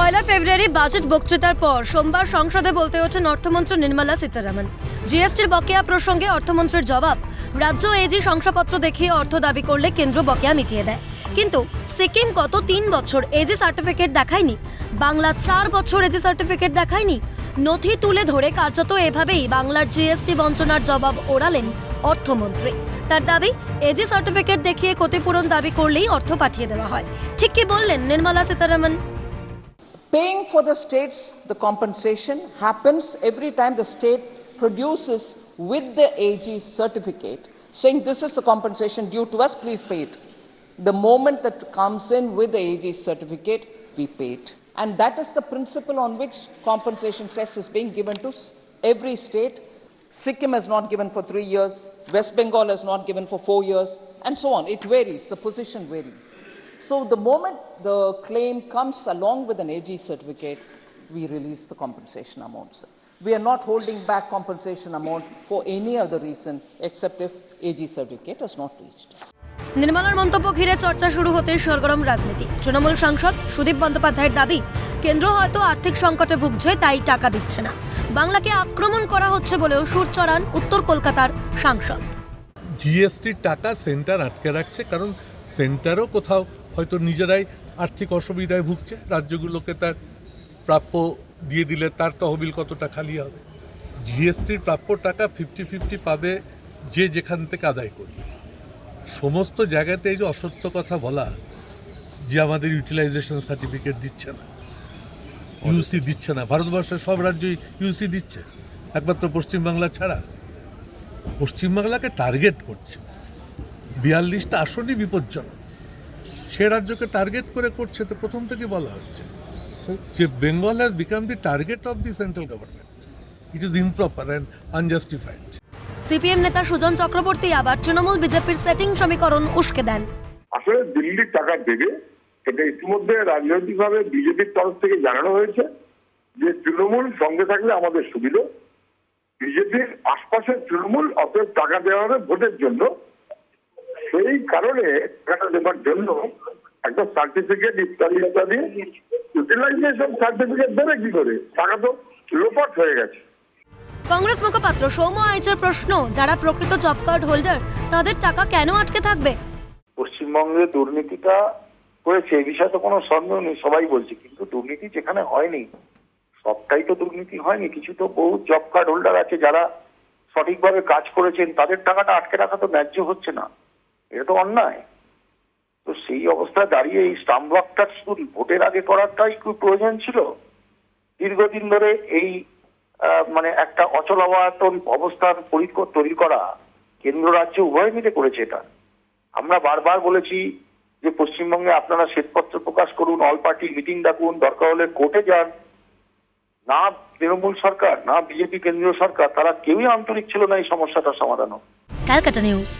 পয়লা ফেব্রুয়ারি budget বক্তৃতার পর সোমবার সংসদে বলতে ওঠেন অর্থমন্ত্রী নির্মলা সীতারামন। জিএসটির বকেয়া প্রসঙ্গে অর্থমন্ত্রীর জবাব, রাজ্য এজি শংসাপত্র দেখিয়ে অর্থ দাবি করলে কেন্দ্র বকেয়া মিটিয়ে দেয়। কিন্তু সিকিম গত তিন বছর এজি সার্টিফিকেট দেখায়নি। বাংলা চার বছর এজি সার্টিফিকেট দেখায়নি। নথি তুলে ধরে কার্যত এভাবেই বাংলার জিএসটি বঞ্চনার জবাব ওড়ালেন অর্থমন্ত্রী। তার দাবি, এজি সার্টিফিকেট দেখিয়ে ক্ষতিপূরণ দাবি করলেই অর্থ পাঠিয়ে দেওয়া হয়। ঠিক কি বললেন Nirmala Sitharaman? Paying for the states, the compensation happens every time the state produces with the AG certificate saying this is the compensation due to us, please pay it. The moment that comes in with the AG certificate, we pay it. And that is the principle on which compensation cess is being given to every state. Sikkim has not given for three years, West Bengal has not given for four years, and so on. It varies, the position varies. So the moment the claim comes along with an AG certificate, we release the compensation amount. We are not holding back compensation amount for any other reason except if AG certificate is not reached. নির্মলার মন্তব্য ঘিরে চর্চা শুরু হতেই সরগরম রাজনীতি তৃণমূল সাংসদ সুদীপ বন্দ্যোপাধ্যায়ের দাবি কেন্দ্র হয়তো আর্থিক সংকটে ভুগছে তাই টাকা দিচ্ছে না বাংলাকে আক্রমণ করা হচ্ছে বলেও সুর চড়ান উত্তর কলকাতার সাংসদ। জিএসটির টাকা সেন্টার আটকে রাখছে, কারণ সেন্টারও কোথাও হয়তো নিজেরাই আর্থিক অসুবিধায় ভুগছে, রাজ্যগুলোকে তার প্রাপ্য দিয়ে দিলে তার তহবিল কতটা খালি হবে। জিএসটির প্রাপ্য টাকা ফিফটি ফিফটি পাবে যে যেখান থেকে আদায় করবে। সমস্ত জায়গাতে এই যে অসত্য কথা বলা, যে আমাদের ইউটিলাইজেশন সার্টিফিকেট দিচ্ছে না। ইউসি দিচ্ছে না। ভারতবর্ষের সব রাজ্যই ইউসি দিচ্ছে। একমাত্র পশ্চিমবাংলা ছাড়া। পশ্চিমবাংলাকে টার্গেট করছে। বিয়াল্লিশটা আসনই বিপজ্জনক। সে রাজ্যকে টার্গেট করে করছে তো প্রথম থেকে বলা হচ্ছে। যে Bengal has become the target of the central government it is improper and unjustified CPM নেতা সুজন চক্রবর্তী আবার তৃণমূল বিজেপির সেটিং সমীকরণ উস্কে দেন। আসলে দিল্লির টাকা দেবে এটা ইতিমধ্যে রাজনৈতিকভাবে বিজেপির তরফ থেকে জানানো হয়েছে যে তৃণমূল সঙ্গে থাকলে আমাদের সুবিধা। বিজেপির আশপাশের তৃণমূল অতএব টাকা দেওয়া হবে ভোটের জন্য। সেই কারণে টাকাটা দেওয়ার জন্য একটা সার্টিফিকেট ইত্যাদি ইত্যাদি ইউটিলাইজেশন সার্টিফিকেট দেবে কি করে? টাকা তো লোপাট হয়ে গেছে। কংগ্রেস মুখপাত্র সৌম্য আইচের প্রশ্ন যারা প্রকৃত জব কার্ড হোল্ডার তাদের টাকা কেন আটকে থাকবে? পশ্চিমবঙ্গে দুর্নীতিটা হয়েছে এই বিষয়ে তো কোনো সন্দেহ নেই, সবাই বলছে। কিন্তু দুর্নীতি যেখানে হয়নি, সবটাই তো দুর্নীতি হয়নি। কিছু তো বহু জব কার্ড হোল্ডার আছে যারা সঠিকভাবে কাজ করেছেন, তাদের টাকাটা আটকে রাখা তো ন্যায্য হচ্ছে না। এটা তো অন্যায়। তো সেই অবস্থায় দাঁড়িয়ে এই স্টাম্প ওয়ার্কটা শুধু ভোটের আগে করাটাই খুব প্রয়োজন ছিল। দীর্ঘদিন ধরে এই মানে একটা অচলাবর্তন অবস্থার তৈরি করা কেন্দ্র রাজ্য উভয় মিলে করেছে এটা। আমরা বারবার বলেছি যে পশ্চিমবঙ্গে আপনারা শ্বেতপত্র প্রকাশ করুন অল পার্টি মিটিং ডাকুন, দরকার হলে কোর্টে যান। না তৃণমূল সরকার, না বিজেপি কেন্দ্রীয় সরকার, তারা কেউই আন্তরিক ছিল না এই সমস্যাটার সমাধান ক্যালকাটা নিউজ।